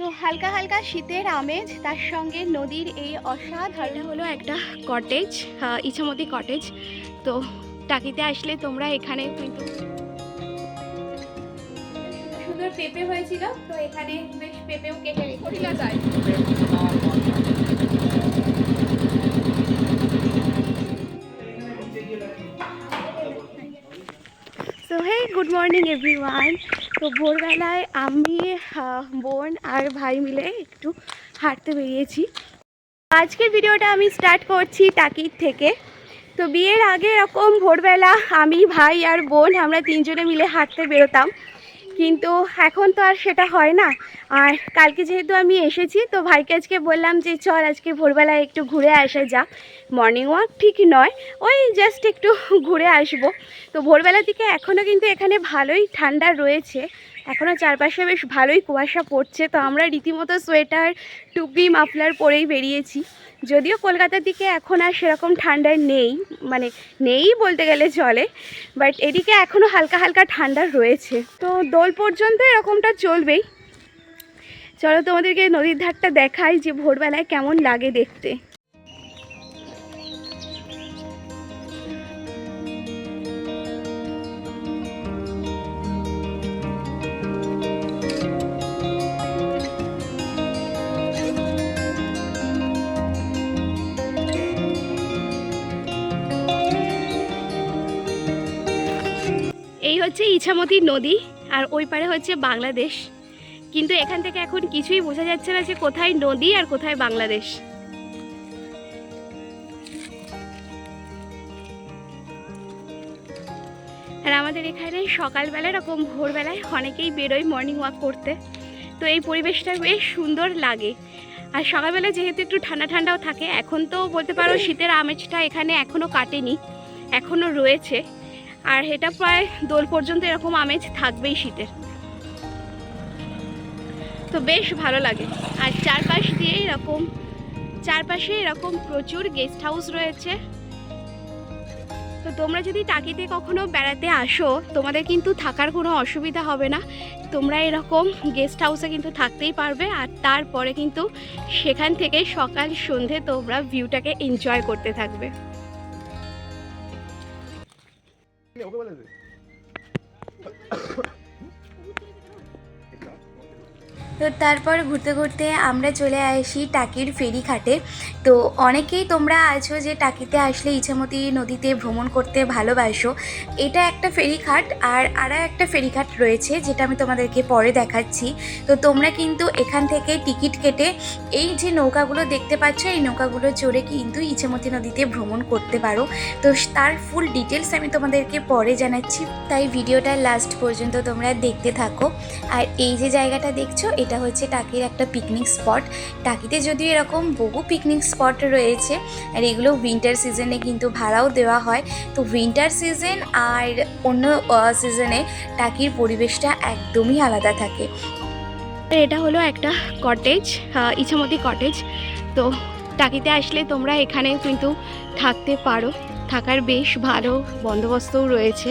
তো হালকা হালকা শীতের আমেজ তার সঙ্গে নদীর এই অসাধারণ হলো একটা কটেজ ইছামতি কটেজ তো টাকিতে আসলে তোমরা এখানে কিন্তু সুন্দর পেঁপে হয়েছিল তো এখানে বেশ পেঁপেও কেটে যায় so hey good morning everyone তো ভোরবেলায় আমি বোন আর ভাই মিলে একটু হাঁটতে বেরিয়েছি। আজকের ভিডিওটা আমি স্টার্ট করছি টাকির থেকে। তো বিয়ের আগে এরকম ভোরবেলা আমি, ভাই আর বোন আমরা তিনজনে মিলে হাঁটতে বেরোতাম। কিন্তু এখন তো আর সেটা হয় না। আর কালকে যেহেতু আমি এসেছি, তো ভাইকে আজকে বললাম যে, চল আজকে ভোরবেলায় একটু ঘুরে আসা যা মর্নিং ওয়াক ঠিক নয়, ওই জাস্ট একটু ঘুরে আসব। তো ভোরবেলার দিকে এখনও কিন্তু এখানে ভালোই ঠান্ডা রয়েছে। এখনও চারপাশে বেশ ভালোই কুয়াশা পড়ছে, তো আমরা রীতিমতো সোয়েটার, টুপি, মাফলার পরেই বেরিয়েছি। যদিও কলকাতার দিকে এখন আর সেরকম ঠান্ডায় নেই মানে নেই বলতে গেলে চলে বাট এদিকে এখনও হালকা হালকা ঠান্ডা রয়েছে। তো দোল পর্যন্ত এরকমটা চলবেই। চলো তোমাদেরকে নদীর ধারটা দেখাই যে ভোরবেলায় কেমন লাগে দেখতে। হচ্ছে ইছামতি নদী আর ওই পারে হচ্ছে বাংলাদেশ। কিন্তু এখান থেকে এখন কিছুই বোঝা যাচ্ছে না যে কোথায় নদী আর কোথায় বাংলাদেশ। আর আমাদের এখানে সকালবেলা এরকম ভোরবেলায় অনেকেই বেরোয় মর্নিং ওয়াক করতে। তো এই পরিবেশটা বেশ সুন্দর লাগে। আর সকালবেলা যেহেতু একটু ঠান্ডা ঠান্ডাও থাকে, এখন তো বলতে পারো শীতের আমেজটা এখানে এখনও কাটেনি এখনও রয়েছে। আর এটা প্রায় দোল পর্যন্ত এরকম আমেজ থাকবেই শীতের তো বেশ ভালো লাগে। আর চারপাশ দিয়ে এরকম, চারপাশে এরকম প্রচুর গেস্ট হাউস রয়েছে। তো তোমরা যদি টাকিতে কখনো বেড়াতে আসো, তোমাদের কিন্তু থাকার কোনো অসুবিধা হবে না। তোমরা এরকম গেস্ট হাউসে কিন্তু থাকতেই পারবে। আর তারপরে কিন্তু সেখান থেকে সকাল সন্ধে তোমরা ভিউটাকে এনজয় করতে থাকবে। তো তারপর ঘুরতে ঘুরতে আমরা চলে আসি টাকির ফেরি ঘাটে। তো অনেকেই তোমরা আছো যে টাকিতে আসলে ইছামতি নদীতে ভ্রমণ করতে ভালোবাসো। এটা একটা ফেরিঘাট আর আরও একটা ফেরিঘাট রয়েছে যেটা আমি তোমাদেরকে পরে দেখাচ্ছি। তো তোমরা কিন্তু এখান থেকে টিকিট কেটে এই যে নৌকাগুলো দেখতে পাচ্ছ, এই নৌকাগুলো চড়ে কিন্তু ইছামতি নদীতে ভ্রমণ করতে পারো। তো তার ফুল ডিটেলস আমি তোমাদেরকে পরে জানাচ্ছি। তাই ভিডিওটা লাস্ট পর্যন্ত তোমরা দেখতে থাকো। আর এই যে জায়গাটা দেখছ, এটা হচ্ছে টাকির একটা পিকনিক স্পট টাকিতে যদিও এরকম বহু পিকনিক স্পট রয়েছে, আর এগুলো উইন্টার সিজনে কিন্তু ভাড়াও দেওয়া হয়। তো উইন্টার সিজন আর অন্য সিজনে টাকির পরিবেশটা একদমই আলাদা থাকে। এটা হলো একটা কটেজ ইছামতি কটেজ তো টাকিতে আসলে তোমরা এখানে কিন্তু থাকতে পারো। থাকার বেশ ভালো বন্দোবস্তও রয়েছে।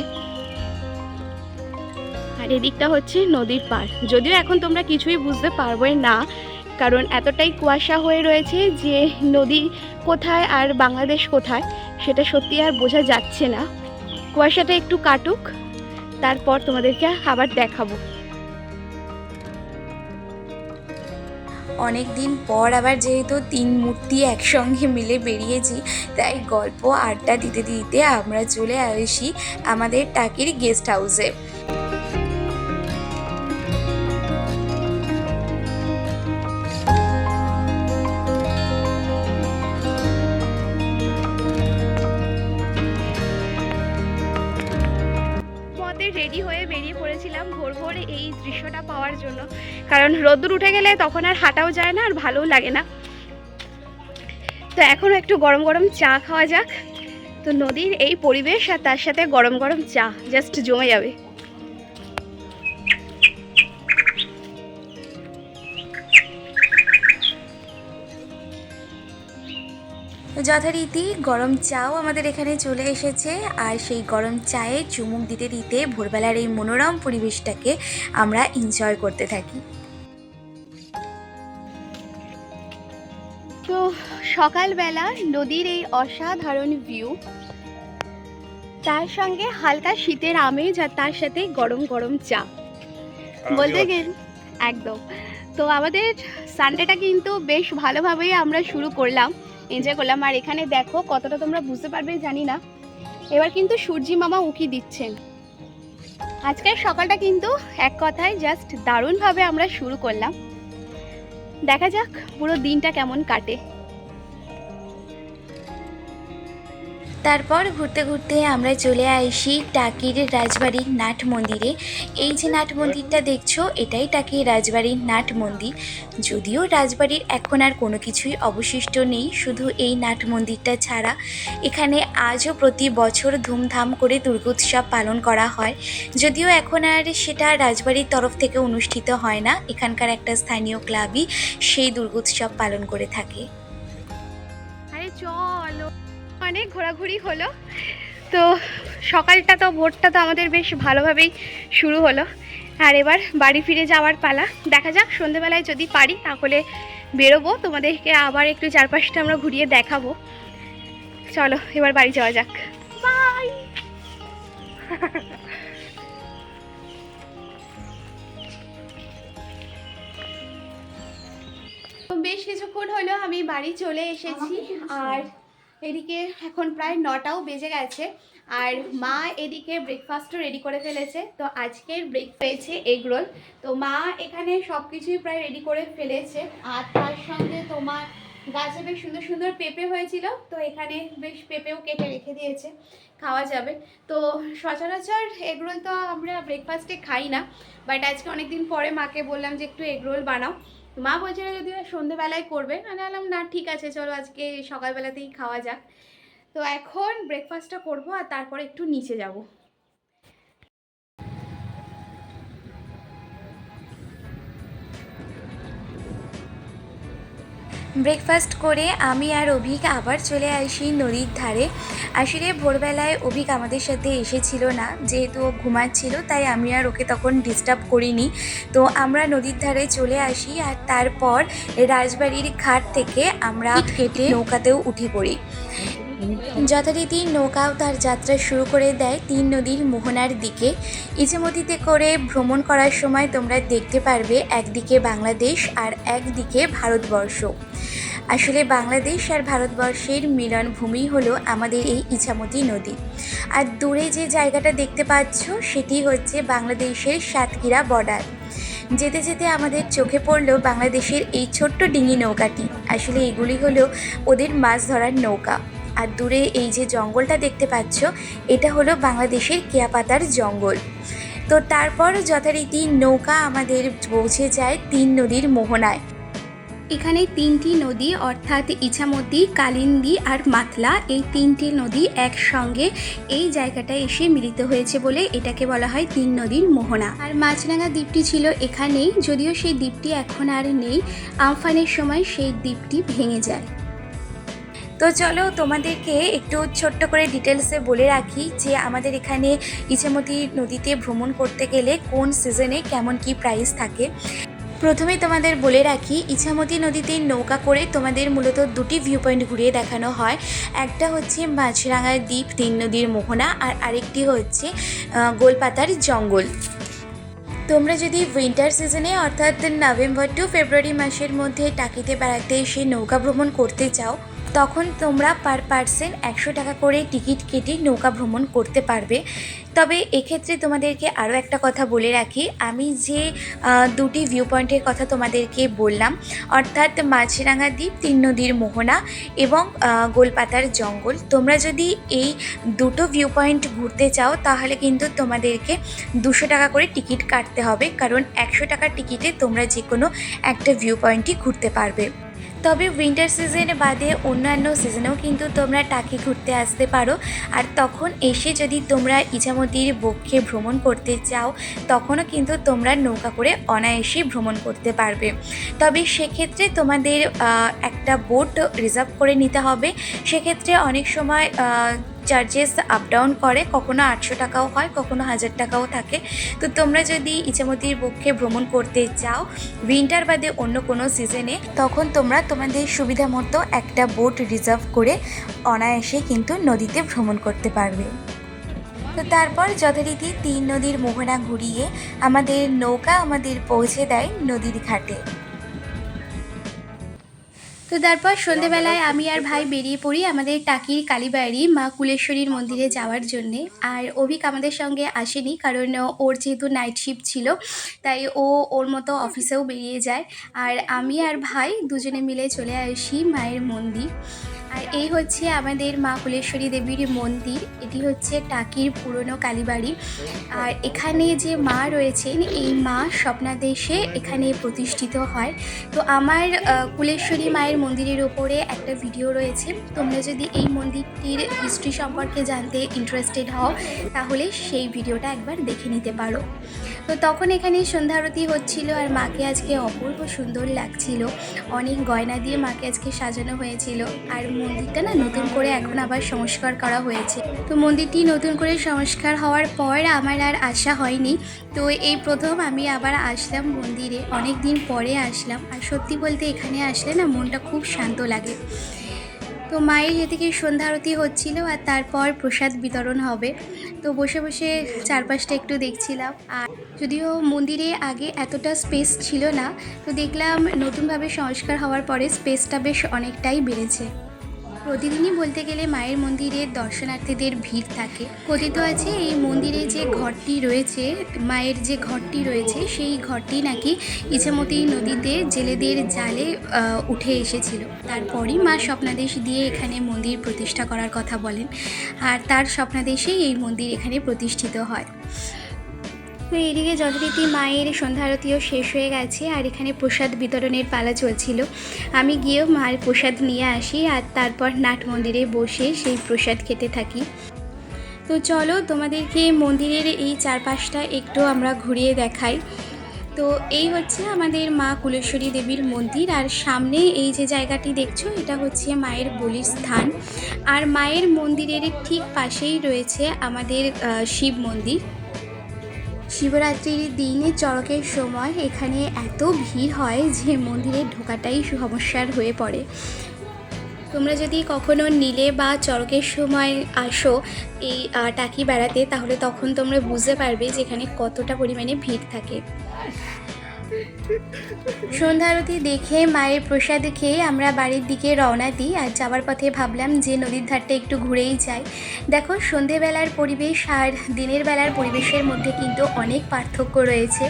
আর এদিকটা হচ্ছে নদীর পার যদিও এখন তোমরা কিছুই বুঝতে পারবে না, কারণ এতটাই কুয়াশা হয়ে রয়েছে যে নদী কোথায় আর বাংলাদেশ কোথায়, সেটা সত্যি আর বোঝা যাচ্ছে না। কুয়াশাটা একটু কাটুক, তারপর তোমাদেরকে আবার দেখাবো। অনেক দিন পর আবার যেহেতু তিন মূর্তি একসঙ্গে মিলে বেরিয়েছি, তাই গল্প আড্ডা দিতে দিতে আমরা চলে আসি আমাদের টাকির গেস্ট হাউসে। রেডি হয়ে বেরিয়ে পড়েছিলাম ভোর ভোর এই দৃশ্যটা পাওয়ার জন্য। কারণ রোদ্দুর উঠে গেলে তখন আর হাঁটাও যায় না আর ভালোও লাগে না। তো এখন একটু গরম গরম চা খাওয়া যাক। তো নদীর এই পরিবেশ আর তার সাথে গরম গরম চা জাস্ট জমে যাবে। যথারীতি গরম চাও আমাদের এখানে চলে এসেছে। আর সেই গরম চায়ে চুমুক দিতে দিতে ভোরবেলার এই মনোরম পরিবেশটাকে আমরা এনজয় করতে থাকি। তো সকালবেলা নদীর এই অসাধারণ ভিউ তার সঙ্গে হালকা শীতের আমেজ আর তার সাথে গরম গরম চা। বলতে গেলে একদম। তো আমাদের সানডেটা কিন্তু বেশ ভালোভাবেই আমরা শুরু করলাম। এনজয় করলাম। আর এখানে দেখো, কতটা তোমরা বুঝতে পারবে, জানি না। এবার কিন্তু সূর্যি মামা উঁকি দিচ্ছেন। আজকের সকালটা কিন্তু এক কথায় জাস্ট দারুণভাবে আমরা শুরু করলাম। দেখা যাক পুরো দিনটা কেমন কাটে। তারপর ঘুরতে ঘুরতে আমরা চলে আসি টাকির রাজবাড়ির নাট মন্দিরে। এই যে নাট মন্দিরটা দেখছ, এটাই টাকির রাজবাড়ির নাট মন্দির। যদিও রাজবাড়ির এখন আর কোনো কিছুই অবশিষ্ট নেই, শুধু এই নাট মন্দিরটা ছাড়া। এখানে আজও প্রতি বছর ধুমধাম করে দুর্গোৎসব পালন করা হয়। যদিও এখন আর সেটা রাজবাড়ির তরফ থেকে অনুষ্ঠিত হয় না, এখানকার একটা স্থানীয় ক্লাবই সেই দুর্গোৎসব পালন করে থাকে। আরে চলো। অনেক ঘোরাঘুরি হলো। তো সকালটা তো ভোরটা তো আমাদের বেশ ভালোভাবেই শুরু হলো। আর এবার বাড়ি ফিরে যাওয়ার পালা। দেখা যাক সন্ধেবেলায় যদি পারি তাহলে বেরোবো। তোমাদেরকে আবার একটু চারপাশটা আমরা ঘুরিয়ে দেখাবো। চলো এবার বাড়ি যাওয়া যাক। বাই! তো বেশ কিছুক্ষণ হলো আমি বাড়ি চলে এসেছি। আর এদিকে এখন প্রায় নটাও বেজে গেছে আর মা এদিকে ব্রেকফাস্টও রেডি করে ফেলেছে। তো আজকের ব্রেক পেয়েছে এগ রোল তো মা এখানে সব কিছুই প্রায় রেডি করে ফেলেছে। আর তার সঙ্গে তোমার গাছে বেশ সুন্দর সুন্দর পেঁপে হয়েছিল। তো এখানে বেশ পেঁপেও কেটে রেখে দিয়েছে। খাওয়া যাবে। তো সচরাচর এগরোল তো আমরা ব্রেকফাস্টে খাই না। বাট আজকে অনেকদিন পরে মাকে বললাম যে, একটু এগরোল বানাও। মা বলছিল যদি সন্ধেবেলায় করবে, আমি বললাম না, ঠিক আছে, চলো আজকে সকালবেলাতেই খাওয়া যাক। তো এখন ব্রেকফাস্টটা করব আর তারপরে একটু নিচে যাব। ব্রেকফাস্ট করে আমি আর অভিক আবার চলে আসি নদীর ধারে। আসলে ভোরবেলায় অভিক আমাদের সাথে এসেছিল না যেহেতু ও ঘুমাচ্ছিল তাই আমি আর ওকে তখন ডিস্টার্ব করিনি। তো আমরা নদীর ধারে চলে আসি আর তারপর রাজবাড়ির ঘাট থেকে আমরা কেটে নৌকাতেও উঠে পড়ি। যথারীতি নৌকাও তার যাত্রা শুরু করে দেয় তিন নদীর মোহনার দিকে। ইতিমধ্যে করে ভ্রমণ করার সময় তোমরা দেখতে পারবে একদিকে বাংলাদেশ আর একদিকে ভারতবর্ষ। আসলে বাংলাদেশ আর ভারতবর্ষের মিলনভূমি হলো আমাদের এই ইছামতি নদী। আর দূরে যে জায়গাটা দেখতে পাচ্ছ, সেটি হচ্ছে বাংলাদেশের সাতক্ষীরা বর্ডার। যেতে যেতে আমাদের চোখে পড়ল বাংলাদেশের এই ছোট্ট ডিঙি নৌকাটি। আসলে এগুলি হলো ওদের মাছ ধরার নৌকা। আর দূরে এই যে জঙ্গলটা দেখতে পাচ্ছ, এটা হলো বাংলাদেশের কেয়াপাতার জঙ্গল। তো তারপর যথারীতি নৌকা আমাদের পৌঁছে যায় তিন নদীর মোহনায়। এখানে তিনটি নদী অর্থাৎ ইছামতি, কালিন্দী আর মাতলা, এই তিনটি নদী একসঙ্গে এই জায়গাটায় এসে মিলিত হয়েছে বলে এটাকে বলা হয় তিন নদীর মোহনা। আর মাছরাঙা দ্বীপটি ছিল এখানেই, যদিও সেই দ্বীপটি এখন আর নেই, আমফানের সময় সেই দ্বীপটি ভেঙে যায়। তো চলো তোমাদেরকে একটু ছোট্ট করে ডিটেলসে বলে রাখি যে আমাদের এখানে ইছামতি নদীতে ভ্রমণ করতে গেলে কোন সিজনে কেমন কি প্রাইস থাকে। প্রথমে তোমাদের বলে রাখি, ইছামতি নদীতে নৌকা করে তোমাদের মূলত দুটি ভিউ পয়েন্ট ঘুরিয়ে দেখানো হয়। একটা হচ্ছে মাছরাঙা দ্বীপ, তিন নদীর মোহনা, আর আরেকটি হচ্ছে গোলপাতার জঙ্গল। তোমরা যদি উইন্টার সিজনে অর্থাৎ নভেম্বর টু ফেব্রুয়ারি মাসের মধ্যে টাকিতে বেড়াতে এসে নৌকা ভ্রমণ করতে চাও তখন তোমরা পার পার্সন একশো টাকা করে টিকিট কেটে নৌকা ভ্রমণ করতে পারবে। তবে এক্ষেত্রে তোমাদেরকে আরও একটা কথা বলে রাখি। আমি যে দুটি ভিউ পয়েন্টের কথা তোমাদেরকে বললাম, অর্থাৎ মাছরাঙা দ্বীপ, তিন নদীর মোহনা এবং গোলপাতার জঙ্গল। তোমরা যদি এই দুটো ভিউ পয়েন্ট ঘুরতে চাও, তাহলে কিন্তু তোমাদেরকে দুশো টাকা করে টিকিট কাটতে হবে। কারণ একশো টাকার টিকিটে তোমরা যে কোনো একটা ভিউ পয়েন্টই ঘুরতে পারবে। তবে উইন্টার সিজনে বাদে অন্যান্য সিজনেও কিন্তু তোমরা টাকি ঘুরতে আসতে পারো। আর তখন এসে যদি তোমরা ইছামতির বক্ষে ভ্রমণ করতে চাও, তখনও কিন্তু তোমরা নৌকা করে অনায়াসেই ভ্রমণ করতে পারবে। তবে সেক্ষেত্রে তোমাদের একটা বোট রিজার্ভ করে নিতে হবে। সেক্ষেত্রে অনেক সময় চার্জেস আপ ডাউন করে, কখনো আটশো টাকাও হয়, কখনো হাজার টাকাও থাকে। তো তোমরা যদি ইচ্ছামতির পক্ষে ভ্রমণ করতে চাও উইন্টার বাদে অন্য কোনো সিজনে তখন তোমরা তোমাদের সুবিধা মতো একটা বোট রিজার্ভ করে অনায়াসে কিন্তু নদীতে ভ্রমণ করতে পারবে। তো তারপর যথারীতি তিন নদীর মোহনা ঘুরিয়ে আমাদের নৌকা আমাদের পৌঁছে দেয় নদীর ঘাটে। তো তারপর সন্ধেবেলায় আমি আর ভাই বেরিয়ে পড়ি আমাদের টাকির কালীবাড়ি মা কুলেশ্বরীর মন্দিরে যাওয়ার জন্যে। আর অভিক আমাদের সঙ্গে আসেনি কারণ ওর যেহেতু নাইট শিফট ছিল, তাই ও ওর মতো অফিসেও বেরিয়ে যায়। আর আমি আর ভাই দুজনে মিলে চলে আসি মায়ের মন্দির। আর এই হচ্ছে আমাদের মা কুলেশ্বরী দেবীর মন্দির। এটি হচ্ছে টাকির পুরনো কালীবাড়ি। আর এখানে যে মা রয়েছেন, এই মা স্বপ্নাদেশে এখানে প্রতিষ্ঠিত হয়। তো আমার কুলেশ্বরী মায়ের মন্দিরের ওপরে একটা ভিডিও রয়েছে। তোমরা যদি এই মন্দিরটির হিস্ট্রি সম্পর্কে জানতে ইন্টারেস্টেড হও, তাহলে সেই ভিডিওটা একবার দেখে নিতে পারো। তো তখন এখানে সন্ধ্যা আরতি হচ্ছিল আর মাকে আজকে অপূর্ব সুন্দর লাগছিল। অনেক গয়না দিয়ে মাকে আজকে সাজানো হয়েছিল। আর মন্দিরটা না নতুন করে এখন আবার সংস্কার করা হয়েছে। তো মন্দিরটি নতুন করে সংস্কার হওয়ার পর আমার আর আসা হয়নি। তো এই প্রথম আমি আবার আসলাম মন্দিরে। অনেক দিন পরে আসলাম। আর সত্যি বলতে এখানে আসলে না মনটা খুব শান্ত লাগে। তো মায়ের যেদিকে সন্ধ্যা আরতি হচ্ছিল আর তারপর প্রসাদ বিতরণ হবে, তো বসে বসে চারপাশটা একটু দেখছিলাম। আর যদিও মন্দিরে আগে এতটা স্পেস ছিল না, তো দেখলাম নতুনভাবে সংস্কার হওয়ার পরে স্পেসটা বেশ অনেকটাই বেড়েছে। প্রতিদিনই বলতে গেলে মায়ের মন্দিরে দর্শনার্থীদের ভিড় থাকে। কথিত আছে এই মন্দিরে যে ঘরটি রয়েছে, মায়ের যে ঘরটি রয়েছে, সেই ঘরটি নাকি ইছামতি নদীতে জেলেদের জালে উঠে এসেছিল। তারপরই মা স্বপ্নাদেশ দিয়ে এখানে মন্দির প্রতিষ্ঠা করার কথা বলেন। আর তার স্বপ্নাদেশেই এই মন্দির এখানে প্রতিষ্ঠিত হয়। তো এদিকে যথারীতি মায়ের সন্ধ্যা আরতিও শেষ হয়ে গেছে, আর এখানে প্রসাদ বিতরণের পালা চলছিল। আমি গিয়েও মায়ের প্রসাদ নিয়ে আসি, আর তারপর নাট মন্দিরে বসে সেই প্রসাদ খেতে থাকি। তো চলো তোমাদেরকে মন্দিরের এই চারপাশটা একটু আমরা ঘুরিয়ে দেখাই। তো এই হচ্ছে আমাদের মা কুলেশ্বরী দেবীর মন্দির, আর সামনে এই যে জায়গাটি দেখছ, এটা হচ্ছে মায়ের বলির স্থান। আর মায়ের মন্দিরের ঠিক পাশেই রয়েছে আমাদের শিব মন্দির। শিবরাত্রির দিনে চড়কের সময় এখানে এত ভিড় হয় যে মন্দিরে ঢোকাটাই সমস্যার হয়ে পড়ে। তোমরা যদি কখনো নীলে বা চড়কের সময় আসো এই টাকি বেড়াতে, তাহলে তখন তোমরা বুঝতে পারবে যে এখানে কতটা পরিমাণে ভিড় থাকে। সন্ধ্যা আরতি দেখে মায়ের প্রসাদ খেয়ে আমরা বাড়ির দিকে রওনা দিই। আর যাওয়ার পথে ভাবলাম যে নদীর ধারটা একটু ঘুরেই যাই। দেখো, সন্ধেবেলার পরিবেশ আর দিনের বেলার পরিবেশের মধ্যে কিন্তু অনেক পার্থক্য রয়েছে।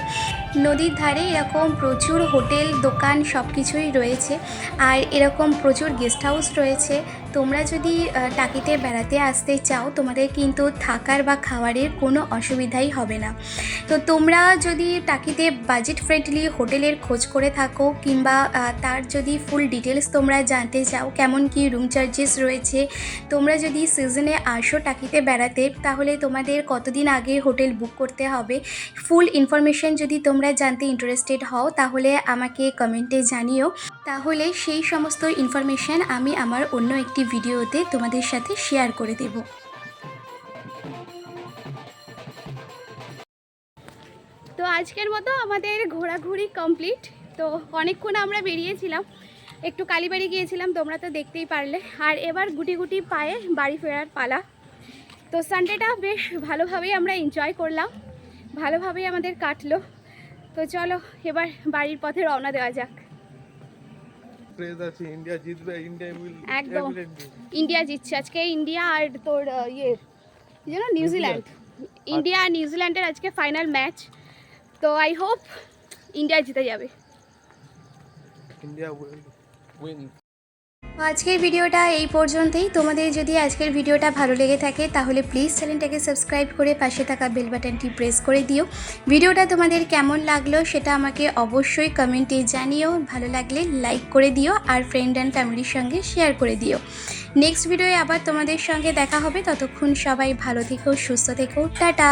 নদীর ধারে এরকম প্রচুর হোটেল, দোকান সব কিছুই রয়েছে। আর এরকম প্রচুর গেস্ট হাউস রয়েছে। তোমরা যদি টাকিতে বেড়াতে আসতে চাও, তোমাদের কিন্তু থাকার বা খাওয়ারের কোনো অসুবিধাই হবে না। তো তোমরা যদি টাকিতে বাজেট ফ্রেন্ডলি হোটেলের খোঁজ করে থাকো, কিংবা তার যদি ফুল ডিটেলস তোমরা জানতে চাও, কেমন কি রুম চার্জেস রয়েছে, তোমরা যদি সিজনে আসো টাকিতে বেড়াতে, তাহলে তোমাদের কতদিন আগে হোটেল বুক করতে হবে? ফুল ইনফরমেশন যদি তোমরা জানতে ইন্টারেস্টেড হও, তাহলে আমাকে কমেন্টে জানিও। তাহলে সেই সমস্ত ইনফরমেশান আমি আমার অন্য একটি ভিডিওতে তোমাদের সাথে শেয়ার করে দেব। তো আজকের মতো আমাদের ঘোরাঘুরি কমপ্লিট তো অনেকক্ষণ আমরা বেরিয়েছিলাম। একটু কালীবাড়ি গিয়েছিলাম, তোমরা তো দেখতেই পারলে। আর এবার গুটি গুটি পায়ে বাড়ি ফেরার পালা। তো সানডেটা বেশ ভালোভাবেই আমরা এনজয় করলাম। ভালোভাবেই আমাদের কাটলো। তো চলো, এবার বাড়ির পথে রওনা দেওয়া যাক। ক্রেজ আছে ইন্ডিয়া জিতবে ইন্ডিয়া উইল একদম। ইন্ডিয়া জিতছে। আজকে ইন্ডিয়া আর তোর ইয়ে কি যেন নিউজিল্যান্ড ইন্ডিয়া আর নিউজিল্যান্ডের আজকে ফাইনাল ম্যাচ তো আই হোপ ইন্ডিয়া জিতে যাবে। ইন্ডিয়া উইল উইন আজকের ভিডিওটা এই পর্যন্তই। তোমাদের যদি আজকের ভিডিওটা ভালো লেগে থাকে, তাহলে প্লিজ চ্যানেলটাকে সাবস্ক্রাইব করে পাশে থাকা বেল বাটনটি প্রেস করে দিও। ভিডিওটা তোমাদের কেমন লাগল সেটা আমাকে অবশ্যই কমেন্টে জানিও। ভালো লাগলে লাইক করে দিও আর ফ্রেন্ড অ্যান্ড ফ্যামিলির সঙ্গে শেয়ার করে দিও। নেক্সট ভিডিওয়ে আবার তোমাদের সঙ্গে দেখা হবে। ততক্ষণ সবাই ভালো থেকো, সুস্থ থেকো। টাটা!